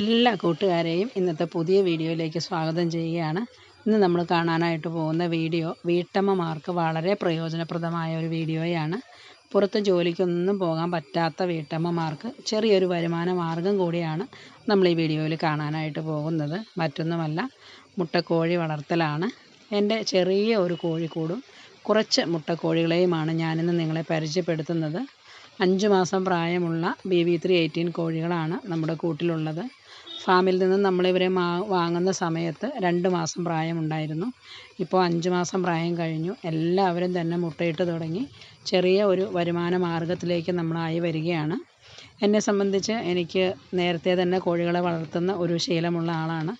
എല്ലാ കൂട്ടുകാരെയും ഇന്നത്തെ പുതിയ വീഡിയോയിലേക്ക് സ്വാഗതം ചെയ്യുകയാണ്. ഇന്ന് നമ്മൾ കാണാനായിട്ട് പോകുന്ന വീഡിയോ വീട്ടമ്മമാർക്ക് വളരെ പ്രയോജനപ്രദമായ ഒരു വീഡിയോയാണ്. പുറത്ത് ജോലിക്കൊന്നും പോകാൻ പറ്റാത്ത വീട്ടമ്മമാർക്ക് ചെറിയൊരു വരുമാന മാർഗം കൂടിയാണ് നമ്മൾ ഈ വീഡിയോയിൽ കാണാനായിട്ട് പോകുന്നത്. മറ്റൊന്നുമല്ല മുട്ടക്കോഴി വളർത്തലാണ്. എന്റെ ചെറിയ ഒരു കോഴിക്കൂടും കുറച്ച് മുട്ടക്കോഴികളെയുമാണ് ഞാനിന്ന് നിങ്ങളെ പരിചയപ്പെടുത്തുന്നത്. അഞ്ച് മാസം പ്രായമുള്ള ബി വി ത്രീ എയ്റ്റീൻ കോഴികളാണ് നമ്മുടെ കൂട്ടിലുള്ളത്. ഫാമിൽ നിന്ന് നമ്മളിവരെ വാങ്ങുന്ന സമയത്ത് രണ്ട് മാസം പ്രായമുണ്ടായിരുന്നു. ഇപ്പോൾ അഞ്ച് മാസം പ്രായം കഴിഞ്ഞു. എല്ലാവരും തന്നെ മുട്ടയിട്ട് തുടങ്ങി. ചെറിയ ഒരു വരുമാന മാർഗത്തിലേക്ക് നമ്മളായി വരികയാണ്. എന്നെ സംബന്ധിച്ച് എനിക്ക് നേരത്തെ തന്നെ കോഴികളെ വളർത്തുന്ന ഒരു ശീലമുള്ള ആളാണ്.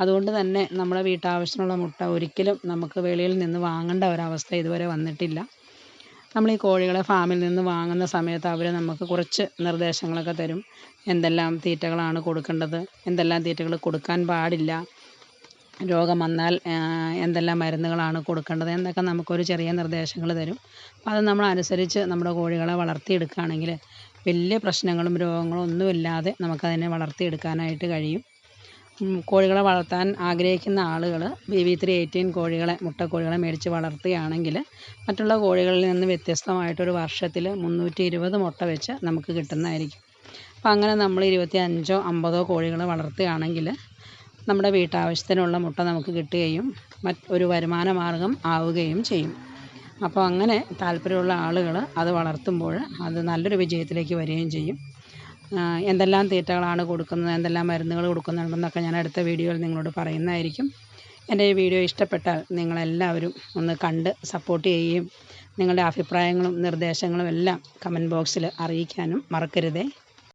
അതുകൊണ്ട് തന്നെ നമ്മുടെ വീട്ടാവശ്യത്തിനുള്ള മുട്ട ഒരിക്കലും നമുക്ക് വെളിയിൽ നിന്ന് വാങ്ങേണ്ട ഒരവസ്ഥ ഇതുവരെ വന്നിട്ടില്ല. നമ്മൾ ഈ കോഴികളെ ഫാമിൽ നിന്ന് വാങ്ങുന്ന സമയത്ത് അവർ നമുക്ക് കുറച്ച് നിർദ്ദേശങ്ങളൊക്കെ തരും. എന്തെല്ലാം തീറ്റകളാണ് കൊടുക്കേണ്ടത് എന്തെല്ലാം തീറ്റകൾ കൊടുക്കാൻ പാടില്ല രോഗം വന്നാൽ എന്തെല്ലാം മരുന്നുകളാണ് കൊടുക്കേണ്ടത് എന്നൊക്കെ നമുക്കൊരു ചെറിയ നിർദ്ദേശങ്ങൾ തരും. അത് നമ്മൾ അനുസരിച്ച് നമ്മുടെ കോഴികളെ വളർത്തിയെടുക്കുകയാണെങ്കിൽ വലിയ പ്രശ്നങ്ങളും രോഗങ്ങളും ഒന്നുമില്ലാതെ നമുക്കതിനെ വളർത്തിയെടുക്കാനായിട്ട് കഴിയും. കോഴികളെ വളർത്താൻ ആഗ്രഹിക്കുന്ന ആളുകൾ ബി വി ത്രീ എയ്റ്റീൻ കോഴികളെ മുട്ടക്കോഴികളെ മേടിച്ച് വളർത്തുകയാണെങ്കിൽ മറ്റുള്ള കോഴികളിൽ നിന്ന് വ്യത്യസ്തമായിട്ടൊരു വർഷത്തിൽ മുന്നൂറ്റി ഇരുപത് മുട്ട വെച്ച് നമുക്ക് കിട്ടുന്നതായിരിക്കും. അപ്പം അങ്ങനെ നമ്മൾ ഇരുപത്തി അഞ്ചോ അമ്പതോ കോഴികളെ വളർത്തുകയാണെങ്കിൽ നമ്മുടെ വീട്ടാവശ്യത്തിനുള്ള മുട്ട നമുക്ക് കിട്ടുകയും മറ്റ് ഒരു വരുമാന മാർഗം ആവുകയും ചെയ്യും. അപ്പോൾ അങ്ങനെ താല്പര്യമുള്ള ആളുകൾ അത് വളർത്തുമ്പോൾ അത് നല്ലൊരു വിജയത്തിലേക്ക് വരികയും ചെയ്യും. എന്തെല്ലാം തീറ്റകളാണ് കൊടുക്കുന്നത് എന്തെല്ലാം മരുന്നുകൾ കൊടുക്കുന്നുണ്ടെന്നൊക്കെ ഞാൻ അടുത്ത വീഡിയോയിൽ നിങ്ങളോട് പറയുന്നതായിരിക്കും. എന്റെ ഈ വീഡിയോ ഇഷ്ടപ്പെട്ടാൽ നിങ്ങളെല്ലാവരും ഒന്ന് കണ്ട് സപ്പോർട്ട് ചെയ്യുകയും നിങ്ങളുടെ അഭിപ്രായങ്ങളും നിർദ്ദേശങ്ങളും എല്ലാം കമന്റ് ബോക്സിൽ അറിയിക്കാനും മറക്കരുതേ.